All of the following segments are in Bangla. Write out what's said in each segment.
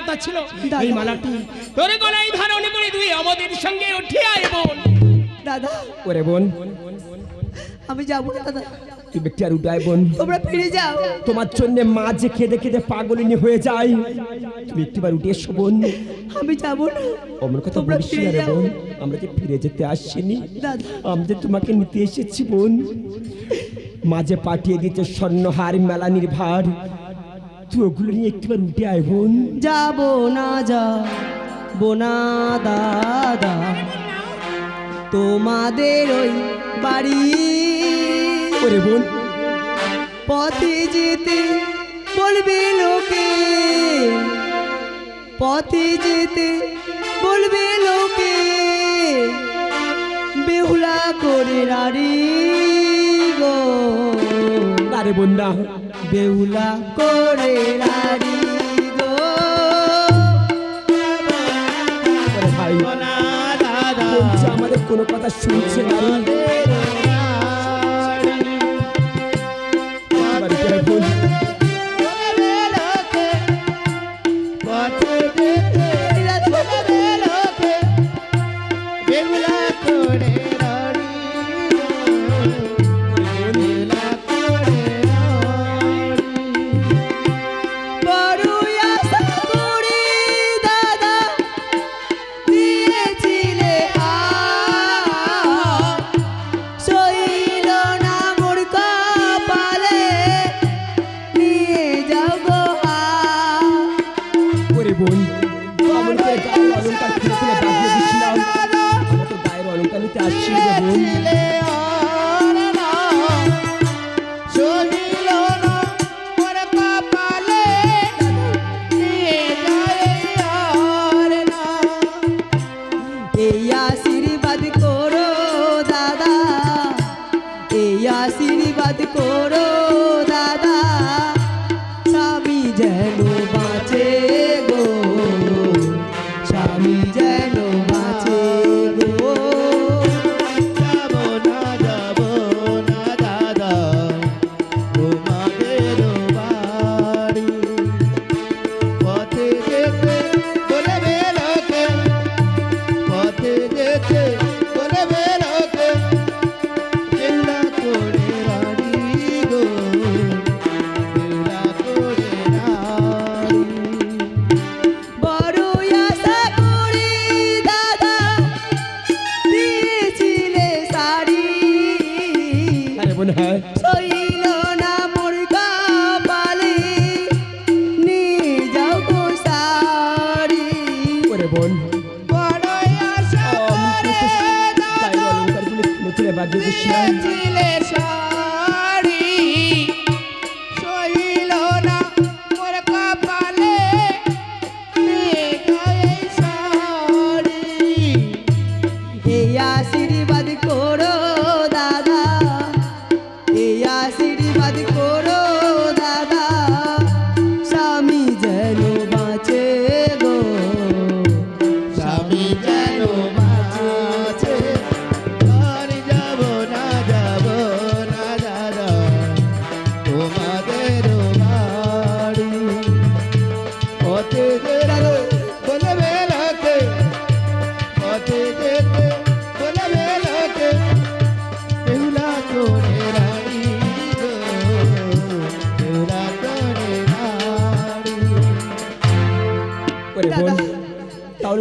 কথা ছিল। এই মালাটি তোর গলায় ধারণ করে তুই আমাদের সঙ্গে উঠে আয় বোন। দাদা। ওরে বোন। আমি যাব দাদা। তুই ব্যক্তি আর বোন? তোমরা ফিরে যাও। তোমার জন্য মা যে কেঁদে কেঁদে পাগলিনী হয়ে যায়। তুমি একটিবার উঠে এসো বোন। আমি যাব না। অমর কথা যাও। বোন। আমরা যে ফিরে যেতে আসছিনি দাদা। আমি যে তোমাকে নিতে এসেছি বোন। মাঝে পাঠিয়ে দিতে স্বর্ণহার মেলানির ভার তুই ওগুলো নিয়ে একটিবার উঠে আয় বোন। যাব না যাব না দাদা। তোমাদের ওই বাড়ি। ওরে বোন। পথে যেতে বলবে লোকে। পথে যেতে বলবে লোকে। বেহুলা করে রাড়ি গো। আরে বোন না বেহুলা করে রাড়ি গো। ভাই দাদা। আমাদের কোনো কথা শুনছে না।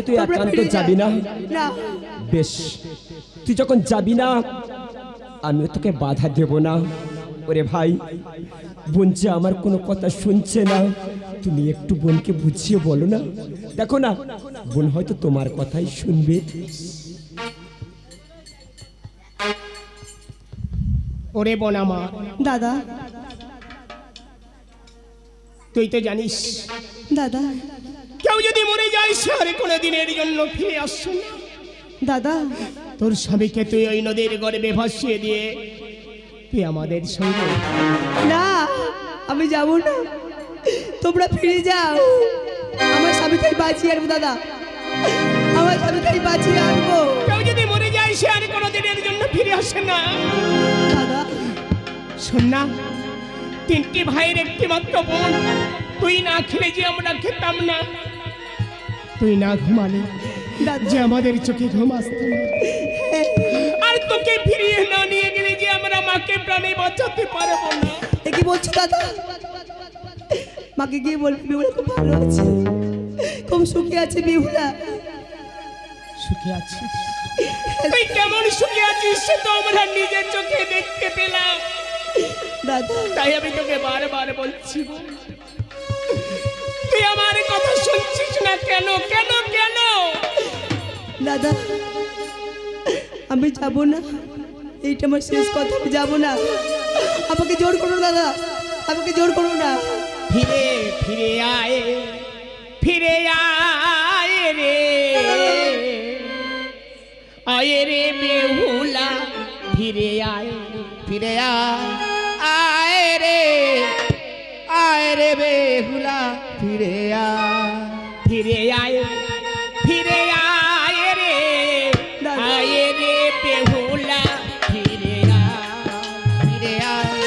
তুই একান্ত যাবি না? না। বেশ। তুই যখন যাবি না আমিও তোকে বাধা দেব না। ওরে ভাই বোন যে আমার কোনো কথা শুনছে না তুমি একটু বোনকে বুঝিয়ে বলো না। দেখো না বোন হয়তো তোমার কথাই শুনবে। ওরে বোন আমার। দাদা। তুই তো জানিস। দাদা। কেউ যদি মরে যায় সে আর কোনো দিনের জন্য ফিরে আসছে না। দাদা। তোর স্বামীকে তুই ওই নদীর গর্ভে ভাসিয়ে দিয়ে তুই আমাদের সঙ্গে। না আমি যাব না। তোমরা ফিরে যাও। আমার স্বামীকে বাঁচিয়ে আনব দাদা। আমার স্বামীকে বাঁচিয়ে আনব। কেউ যদি মরে যায় সে আর কোনো দিনের জন্য ফিরে আসে না। দাদা। শোন না তিনটি ভাইয়ের একটি মাত্র বোন। তুই না খেলে যে আমরা খেতাম না। তুই না ঘুমালে দাদা যে আমাদের চোখে ঘুম আসতো আর তোকে ফিরিয়ে না নিয়ে গেলে যে আমরা মাকে প্রাণে বাঁচাতে পারব না। এ কি বলছো দাদা? মাকে গিয়ে বলবি বিহুলা খুব ভালো আছে। খুব সুখে আছে বিহুলা সুখে আছিস? তুই কেমন সুখে আছিস সে তো আমরা নিজের চোখে দেখতে পেলাম। দাদা। তাই আমি তোকে বারবার বলছি তুই আমার কথা শুনছিস? না কেন? কেন কেন? দাদা আমি যাব না। এইটা আমার শেষ কথা আমি যাব না। আমাকে জোর করো দাদা। আমাকে জোর করো না। ফিরে ফিরে আয় ফিরে আয় রে। আয় রে বেহুলা ফিরে আয় ফিরে আয়। আয় রে আয় রে বেহুলা ফিরে আয়। ফিরে আয় ফিরে আয় রে আয় রে বেহুলা ফিরে আয় ফিরে আয়।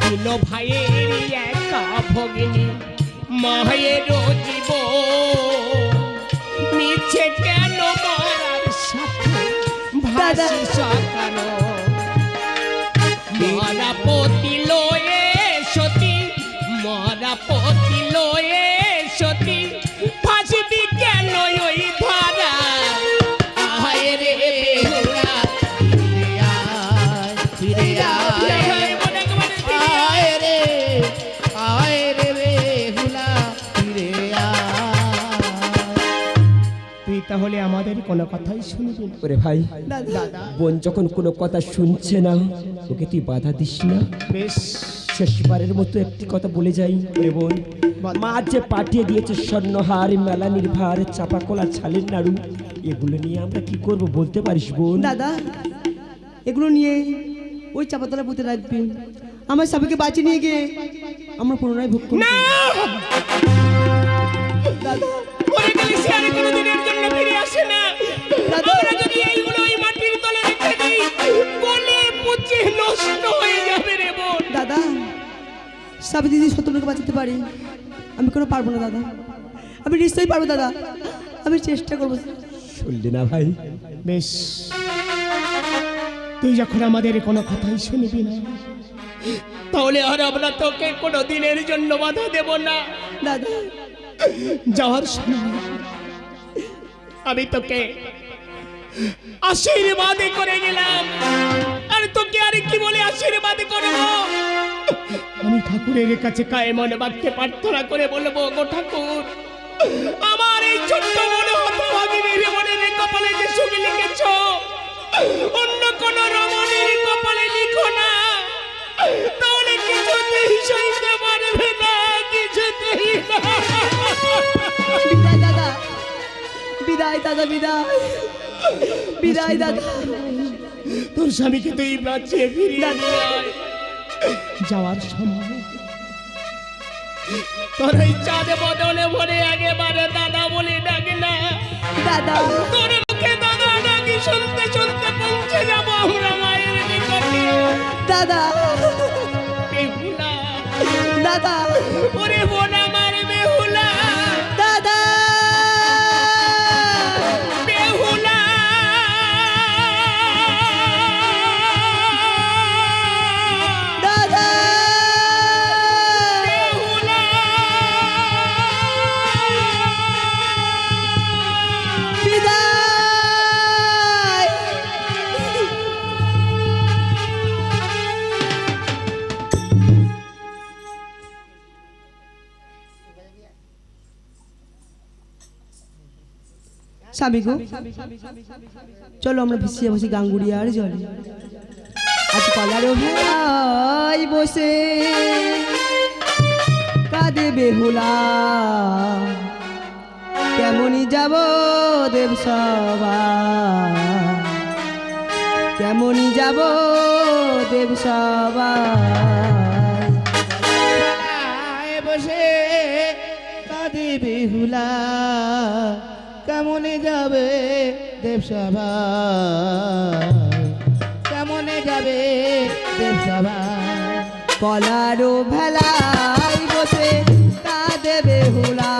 দিল ভাইয়ের একা ভগিনী মায়ের জীব মিছে কেন মরার সাথে ভাসি তাহলে আমাদের কোনো কথাই শুনবি ওরে ভাই দাদা বোন যখন কোনো কথা শুনছে না ওকে তুই বাধা দিস না। বেশ। শেষবারের মতো একটি কথা বলে যাই। ওরে বোন। মা যে পাঠিয়ে দিয়েছে স্বর্ণহার মেলা নির্ভার চাপা কলা ছালের নাড়ু এগুলো নিয়ে আমরা কি করব বলতে পারিস বোন? দাদা এগুলো নিয়ে ওই চাপাতলা পুঁতে রাখবি। আমার স্বামীকে বাঁচিয়ে নিয়ে গিয়ে আমরা পুনরায় ভোগ করব। না! দাদা আমরা যদি এইগুলো ওই মাটির তলে রেখে দিই গলে পচে নষ্ট হয়ে যাবে রে বোন। দাদা স্বামী দিদি শত্রুকে বাঁচাতে পারি? আমি কোনো পারব না দাদা। আমি নিশ্চয়ই পারব দাদা। আমি চেষ্টা করব। শুনলি না ভাই? বেশ। তুই যখন আমাদের কোনো কথাই শুনবি না তাহলে আর আমরা তোকে কোনো দিনের জন্য বাধা দেব না। দাদা। যাওয়ার সময় আমি তোকে আশীর্বাদ করে গেলাম আর তোকে আর কি বলে আশীর্বাদ করব? আমি ঠাকুরের কাছে কায়মন বাক্যে প্রার্থনা করে বলব, গো ঠাকুর, আমার এই ছোট্ট মনে হতভাগিনীর মনের কপালে যে সুখ লিখেছ। অন্য কোন রমণীর কপালে লিখো না। তাহলে কিছুতেই সইতে পারবে না, কিছুতেই না। বিদায় দাদা বিদায় দাদা, বিদায়। বিদায় দাদা। তোর স্বামীকে তুই বাঁচিয়ে ফিরিয়ে যাওয়ার সময় তোর এই চাঁদে বদলে ভরে একেবারে দাদা বলে ডাকে না। দাদা। তোর মুখে দাদা ডাকি শুনতে শুনতে পৌঁছে যাব আমরা মায়ের নিকটে। দাদা। দাদা। ওরে স্বামী গো। চলো আমরা ভিসিয়ে বসি গাঙ্গুড়িয়ার জলে। আজ পালারে ভাই বসে, কাঁদে বেহুলা। কেমনই যাব দেব সবা কেমনই যাব দেব সবা বসে, কাঁদে বেহুলা। তেমনে যাবে দেবসভা তেমনে যাবে দেবসভা কলারু ভেলায় বসে তা দেবে হুলা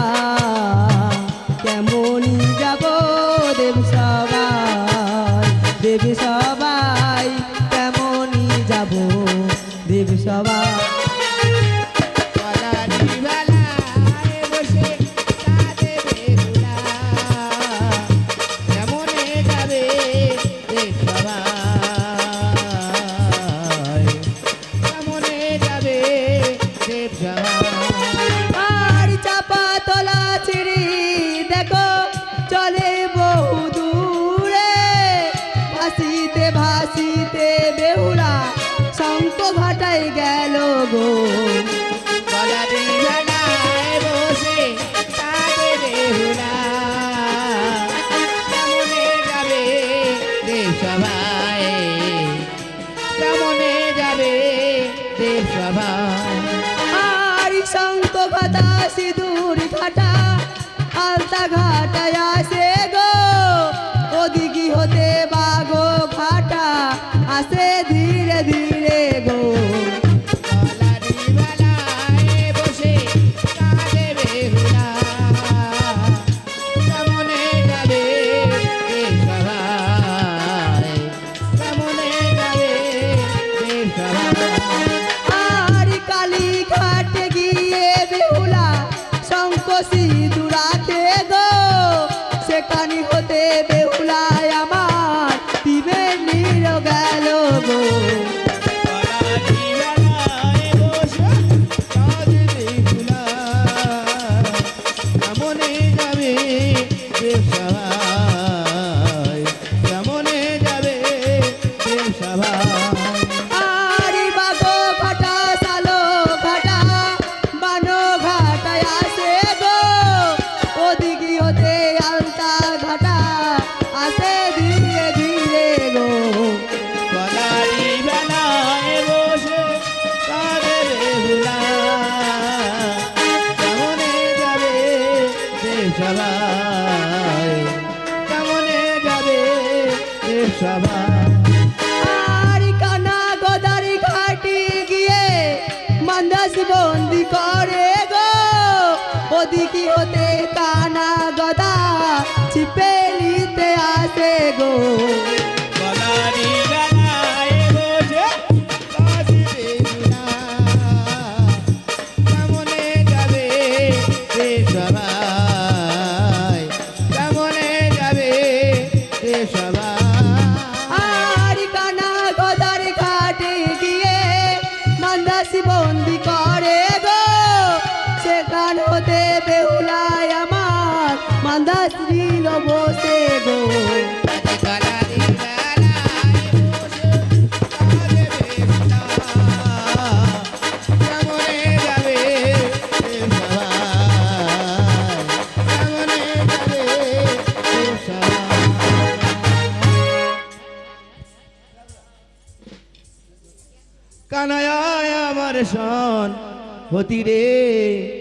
হতি রে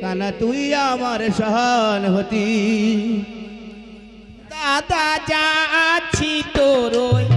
কানা তুই আমার সহান হতি। দাদা যাচ্ছি তোরই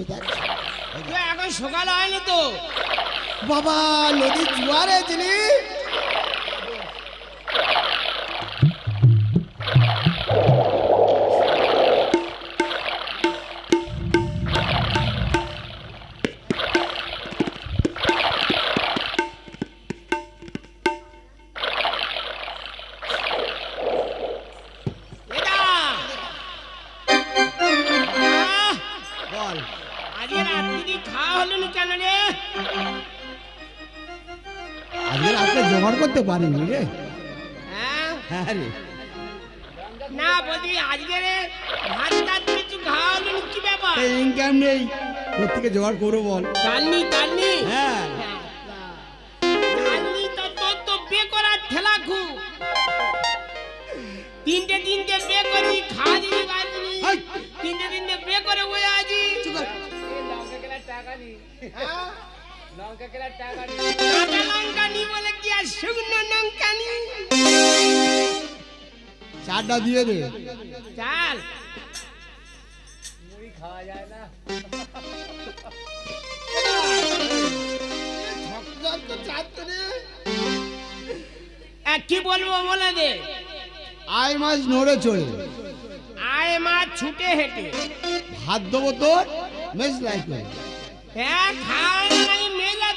দেখ এখন সকাল হয়নি তো? বাবা নদীর জোয়ারে এসেছিলি পারিনি রে। হ্যাঁ? হ্যাঁ রে। না বলছি আজকে রে ভাত টাত কিছু খাওয়া হলো কি ব্যাপার? ইনকাম নেই। কোথেকে জোগাড় করব বল। কালনি কালনি হ্যাঁ। কালনি তো তোর তো বে করার ঠেলা খুব। তিনটে তিনটে বে করি খাওয়া দিবি তিনটে তিনটে বে করে বয়ে আছি। কাঁচা লঙ্কা নি বলে কি আর শুকনো লঙ্কা নি? চারটা দিয়ে দে। চাল। এ, কি বলব বলে দে। আয় মাছ নড়ে চড়ে। আয় মা ছুটে হেঁটে। ভাত দেবো তোর মেস লাইক হ্যাঁ খাওয়া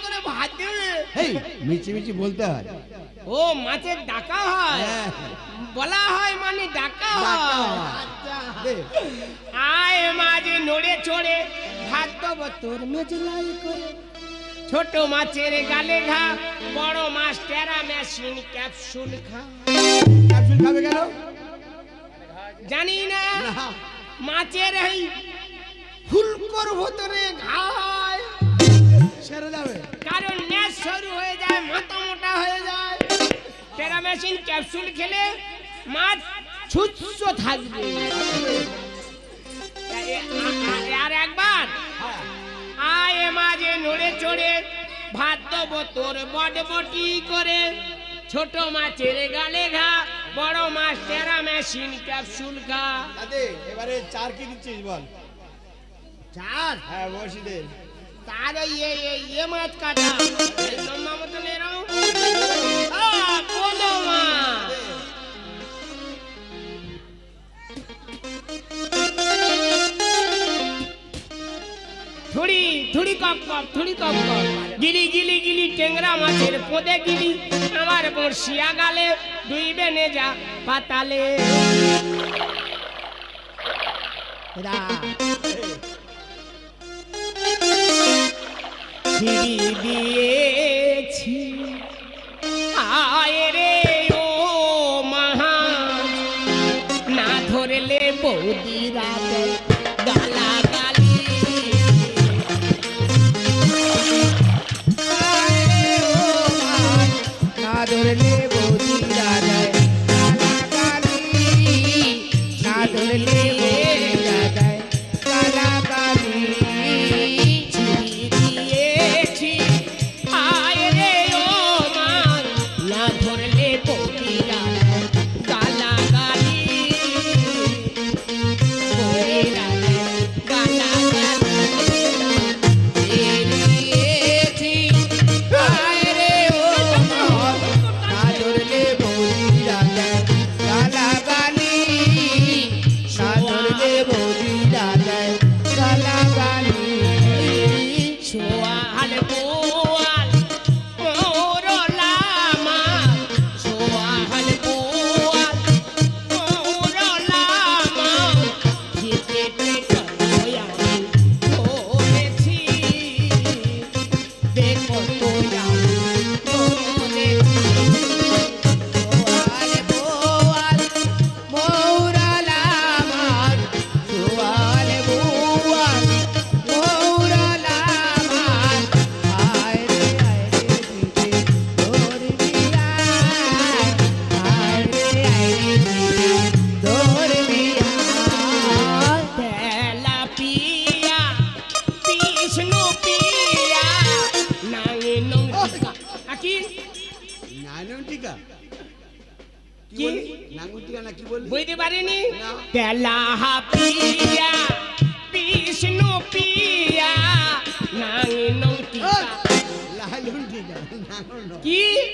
করে ভাত দেবে। হেই মিচি মিচি বলতে হয়। ও মাছের ডাকা হয়? হ্যাঁ। বলা হয় মানে ডাকা হয়। হয়। আয় মাঝে নড়ে চড়ে ভাত দেবো তোর মেজলাই করে। ছোট মাছের গালে ঘা বড় মাছ টেরা মেশিন ক্যাপসুল খা। ক্যাপসুল খাবে কেন? জানি না। না। মাছের এই ফুলকোর ভেতরে ঘা। হয় সেরে যাবে। কারণ ন্যাস শুরু হয়ে যায় মাথা মোটা হয়ে যায়। ক্যাপসুল খেলে মাছ ছুচ্ছ থাকবে। আর একবার আয় মাঝে নড়ে চড়ে ভাত দেবো তোর বট বটি করে। ছোট মাছের গালে ঘা বড় মাছ টেরা মেশিন ক্যাপসুল খা। এবারে চার কি দিচ্ছিস বল? চার? হ্যাঁ বসি দে। তার ওই এ এ- এ মাছ কাটা এই লম্বা মতন এরকম আ, বলো মা থুড়ি থুড়ি কপ কপ থুড়ি কপ কপ গিলি গিলি গিলি টেংরা মাছের পোদে গিলি আমার বর্ষিয়া গালে দুই বেনে যা পাতালে রা ছিড়ি দিয়েছি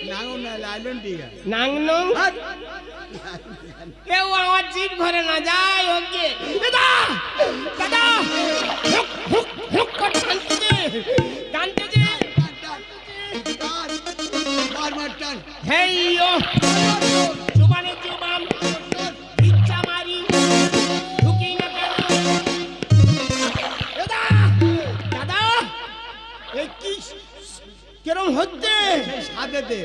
কি নাঙ্গুল না লাইলন টিকা নাং নং কেউ আমার জিভ ঘরে না যায় ওকে দাদা দাদা হুক হুক হুক করে টানতেছে টানতেছে মার মার টান হেই ও কেরম হচ্ছে সাথেতে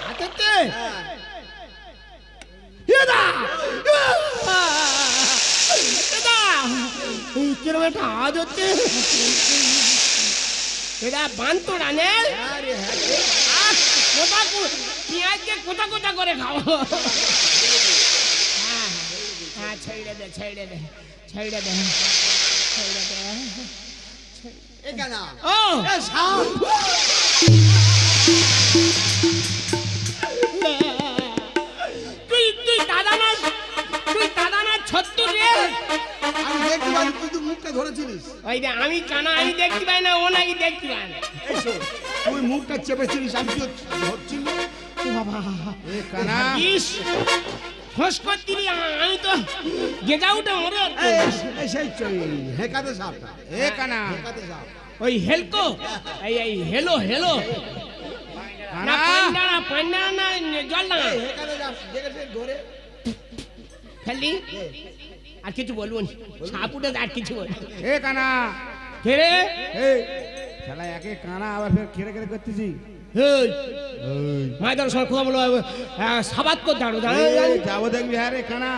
হাতেতে হ্যাঁ দাদা দাদা এই কিরম একটা আওয়াজ হচ্ছে এটা বান্ত রানের আরে হ্যাঁ আহ, কোথা কো- পেঁয়াজকে কোথা কোথা করে খাও হ্যাঁ, হ্যাঁ ছেড়ে দে ছেড়ে দে ছেড়ে দে ছেড়ে দে এখানে ও এ সাপ তুই তুই দাদা না তুই দাদা না ছত্তর রে আমি দেখতে পারি তুই তো মুখটা ধরেছিলিস। ওই যে আমি কানা আমি দেখতে পাই না ও নাকি দেখতে পাই না। তুই মুখটা চেপেছিলিস আমি তো বাবা। এ কানা। ইস করতিলি আমি তো গেজা উঠে মরে সেই হেকাতে সাপটা। এ কানা। হেকাতে সাপ। ওই হেলকো। এই এই হেলো হেলো। না না জল না। আর কিছু বলব না? সাপ আর কিছু বল এ কানা। কে রে? এই শালা একে কানা আবার ফের কেড়ে কেড়ে করতেছি। মায়ের সঙ্গে কথা বলো সাবাত কর দাঁড়ো যাব দেখবি হ্যাঁ রে কানা।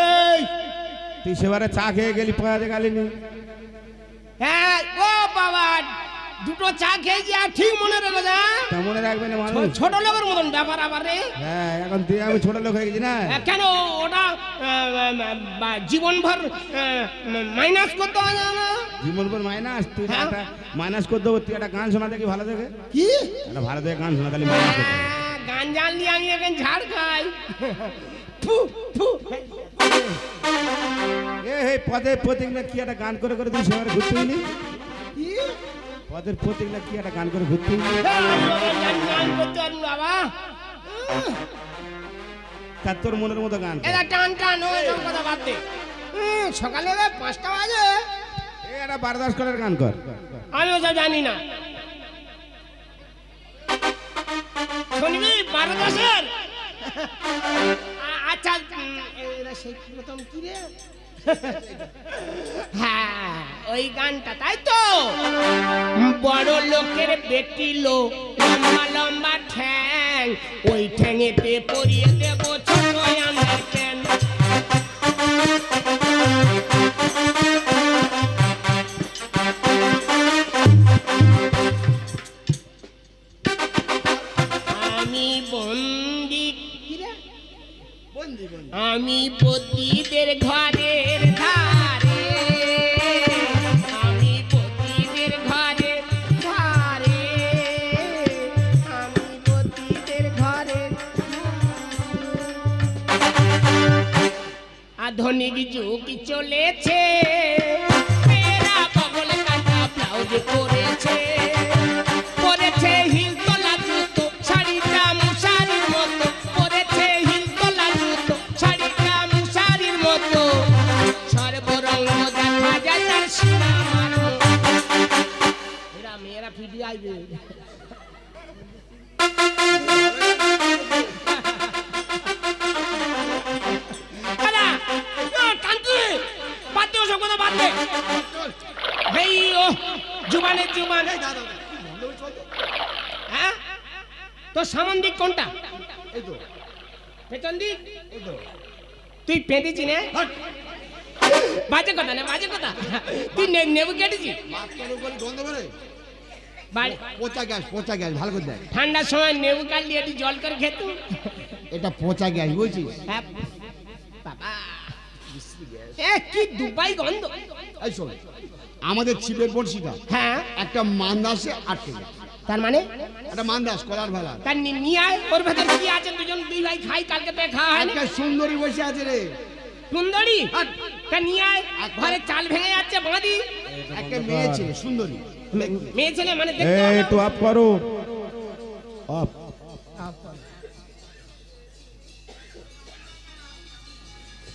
এই। তুই সেবারে চা খেয়ে গেলি পাওয়া গেলিনি। হ্যাঁ ও বাবা দুটো চা খেয়েছি আর ঠিক মনে রেখো যা তা মনে রাখবে না মানুষ। ছোট লোকের মতন ব্যাপার আবার রে। হ্যাঁ এখন তুই আমি ছোট লোক হয়ে গেছি না। কেন? ওটা জীবনভর মাইনাস করতে হয় না। না? জীবন পর মাইনাস তুই হ্যাঁ। একটা মাইনাস করে দেবো তুই একটা গান শোনা দেখি ভালো দেখে। কি? একটা ভালো দেখে গান শোনা তাহলে মাইনাস করতে হবে। আহ, গান জানলি আমি এখন ঝাড় খাই। ফু, ফু। এ হে পদের প্রতীক না কি একটা গান করে করে তুই সেবারে ঘুরতে প্রতীক না কি একটা গান করে ঘুরতে গান করতে পারি বাবা তার তোর মনের মতো গান এরা টান টান ও এসব কথা বাদ দে। সকালে পাঁচটা বাজে। এ একটা বারদাস করার গান কর। আমি ওসব জানি না। শুনবি বারো দশের আচ্ছা এরা সেই প্রথম কি রে? হ্যাঁ। ওই গানটা, তাই তো? বড় লোকের বেটি লোক লম্বা লম্বা ঠ্যাং, ওই ঠ্যাঙেতে পরিয়ে দেব তোর সামন দিক কোনটা? এই তো পেছন দিক? এই তো তুই পেঁটেছি না! বাজে কথা না বাজে কথা? তুই নে- নেবু কেটেছি পচা গ্যাস পচা গ্যাস ভালো করে দেখ। ঠান্ডার সময় নেবু কাটলি একটু জল করে খেত। এটা পচা গ্যাস বুঝছিস? হ্যাঁ। বাবা। এ কি দুবাই গন্ধ? এই শোন আমাদের ছিপের বড়শিটা হ্যাঁ। একটা মান্দাসে আটকে গেছে। তার মানে? একটা মান্দাস কলার ভালা। তার নি- নিয়ে আয় ওর ভেতর কি আছে? দুজন দুই ভাই খাই কালকে তো খাওয়া হয় না সুন্দরী বসে আছে রে। সুন্দরী? তা নিয়ে আয় ঘরে চাল ভেঙে যাচ্ছে বাঁধি। একটা মেয়ে ছেলে সুন্দরী। মেয়ে ছেলে মানে দেখতে একটু আপ করো। অফ